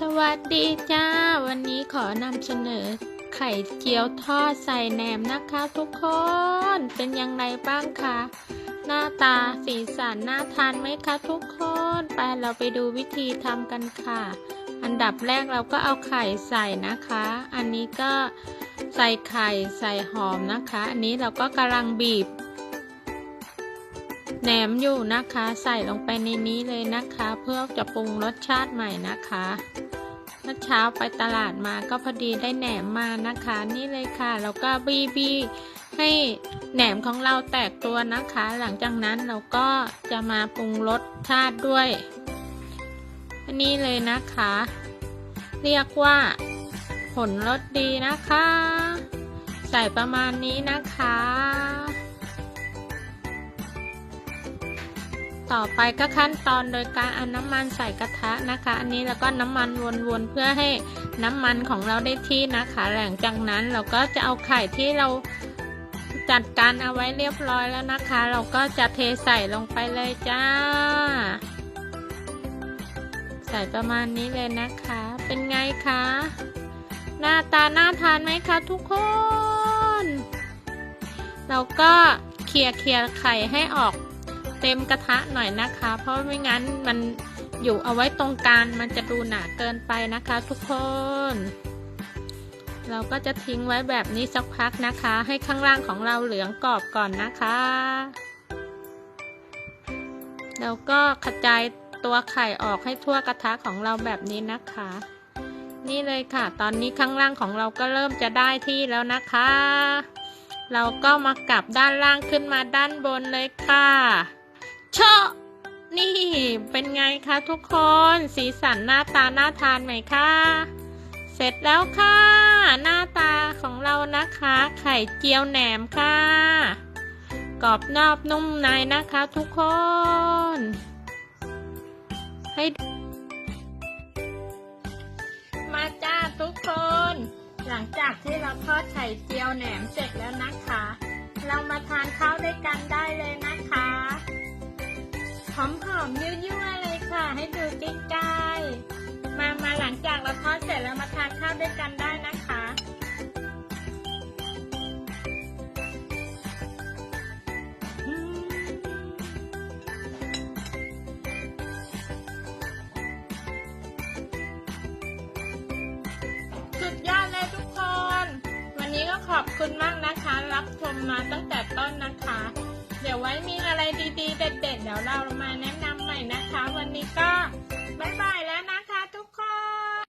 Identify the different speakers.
Speaker 1: สวัสดีจ้า วันนี้ขอนำเสนอ ไข่เจียวทอดใส่แหนมนะคะทุกคน เป็นยังไงบ้างคะ หน้าตาสีสันน่าทานไหมคะทุกคน ไปเราไปดูวิธีทำกันค่ะ อันดับแรกเราก็เอาไข่ใส่นะคะ อันนี้ก็ใส่ไข่ใส่หอมนะคะ อันนี้เราก็กำลังบีบแหนมอยู่นะคะ ใส่ลงไปในนี้เลยนะคะ เพื่อจะปรุงรสชาติใหม่นะคะ เมื่อเช้าไปตลาดมาก็พอดีได้แหนมมานะคะ นี่เลยค่ะ แล้วก็บีบีให้แหนมของเราแตกตัวนะคะ หลังจากนั้นเราก็จะมาปรุงรสชาติด้วย อันนี้เลยนะคะ เรียกว่า ผลรสดีนะคะ ใส่ประมาณนี้นะคะ ต่อไปก็ขั้นตอนโดยการเอาน้ำมันใส่กระทะนะคะ อันนี้แล้วก็น้ำมันวนๆเพื่อให้น้ำมันของเราได้ที่นะคะ หลังจากนั้นเราก็จะเอาไข่ที่เราจัดการเอาไว้เรียบร้อยแล้วนะคะ เราก็จะเทใส่ลงไปเลยจ้า ใส่ประมาณนี้เลยนะคะ เป็นไงคะ หน้าตาน่าทานไหมคะทุกคน เราก็เคี่ยเคี่ยไข่ให้ออก เต็มกระทะหน่อยนะคะ เพราะไม่งั้นมันอยู่เอาไว้ตรงกลางมันจะดูหนาเกินไปนะคะ ทุกคน เราก็จะทิ้งไว้แบบนี้สักพักนะคะ ให้ข้างล่างของเราเหลืองกรอบก่อนนะคะแล้วก็กระจายตัวไข่ออกให้ทั่วกระทะของเราแบบนี้นะคะ นี่เลยค่ะ ตอนนี้ข้างล่างของเราก็เริ่มจะได้ที่แล้วนะคะ เราก็มากลับด้านล่างขึ้นมาด้านบนเลยค่ะ เชอะนี่เป็นไงคะทุกคนสีสันหน้าตาน่าทานไหมคะเสร็จแล้วค่ะ หน้าตาของเรานะคะ ไข่เจียวแหนมค่ะกรอบนอบนุ่มในนะคะทุกคน ให้มาจ้าทุกคน หลังจากที่เราทอดไข่เจียวแหนมเสร็จแล้วนะคะ หอมๆยั่วๆเลยค่ะ ให้ดูใกล้ๆมามาหลังจากเราทอดเสร็จแล้วมาทานข้าวด้วยกันได้นะคะสุดยอดเลยทุกคน วันนี้ก็ขอบคุณมากนะคะ รับชมมาตั้งแต่ต้นนะคะ เดี๋ยวไว้มีอะไรดีๆ เด็ดๆ เดี๋ยวเรามาแนะนำใหม่นะคะ วันนี้ก็